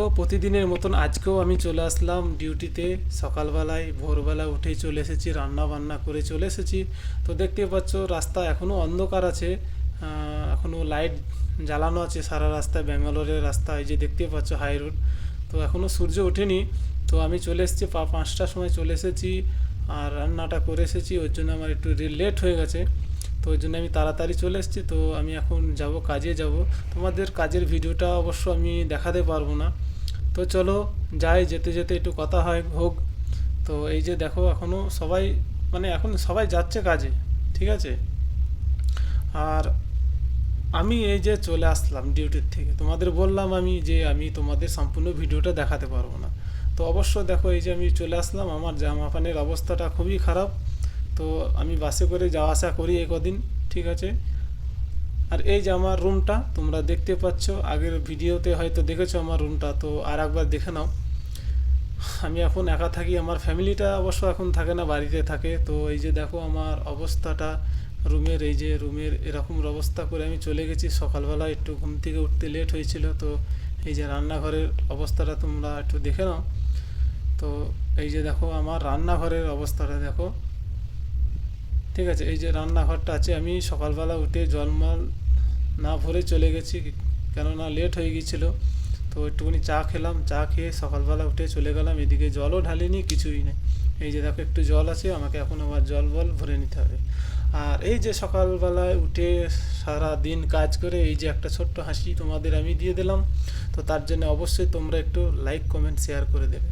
তো প্রতিদিনের মতন আজকেও আমি চলে আসলাম ডিউটিতে। সকালবেলায়, ভোরবেলা উঠেই চলে এসেছি, রান্না বান্না করে চলে এসেছি। তো দেখতে পাচ্ছ, রাস্তা এখনও অন্ধকার আছে। এখনও লাইট জ্বালানো আছে সারা রাস্তায়, ব্যাঙ্গালোরের রাস্তা, এই যে দেখতে পাচ্ছ হাই রোড। তো এখনও সূর্য ওঠেনি। তো আমি চলে এসেছি, পা পাঁচটার সময় চলে এসেছি। আর রান্নাটা করে এসেছি, ওর জন্য আমার একটু লেট হয়ে গেছে। ওই জন্য আমি তাড়াতাড়ি চলে এসেছি। তো আমি এখন যাব, কাজে যাব। তোমাদের কাজের ভিডিওটা অবশ্য আমি দেখাতে পারব না। তো চলো যাই, যেতে যেতে একটু কথা হয়, হোক। তো এই যে দেখো এখনও সবাই মানে এখন সবাই যাচ্ছে কাজে, ঠিক আছে? আর আমি এই যে চলে আসলাম ডিউটির থেকে। তোমাদের বললাম আমি যে আমি তোমাদের সম্পূর্ণ ভিডিওটা দেখাতে পারব না। তো অবশ্য দেখো, এই যে আমি চলে আসলাম, আমার জামা প্যান্টের অবস্থাটা খুবই খারাপ। তো আমি বাসে করে যাওয়া আসা করি এই কদিন ঠিক আছে? আর এই যে আমার রুমটা তোমরা দেখতে পাচ্ছ, আগের ভিডিওতে হয়তো দেখেছ আমার রুমটা তো আর একবার দেখে নাও। আমি এখন একা থাকি, আমার ফ্যামিলিটা অবশ্য এখন থাকে না, বাড়িতে থাকে। তো এই যে দেখো, আমার অবস্থাটা, রুমের এই যে রুমের এরকম অবস্থা করে আমি চলে গেছি। সকালবেলা একটু ঘুম থেকে উঠতে লেট হয়েছিল, তো এই যে রান্নাঘরের অবস্থাটা তোমরা একটু দেখে নাও। তো এই যে দেখো, আমার রান্নাঘরের অবস্থাটা দেখো। ঠিক আছে, এই যে রান্নাঘরটা আছে, আমি সকালবেলা উঠে জলমাল না ভরে চলে গেছি, কেননা লেট হয়ে গিয়েছিল, তো একটুখানি চা খেলাম, চা খেয়ে সকালবেলা উঠে চলে গেলাম, এদিকে জলও ঢালিনি, কিছুই নেই। এই যে দেখো, একটু জল আছে, আমাকে এখন আবার জল বল ভরে নিতে হবে। আর এই যে সকালবেলায় উঠে সারা দিন কাজ করে, এই যে একটা ছোট্ট হাসি তোমাদের আমি দিয়ে দিলাম, তো তার জন্য অবশ্যই তোমরা একটু লাইক কমেন্ট শেয়ার করে দেবে।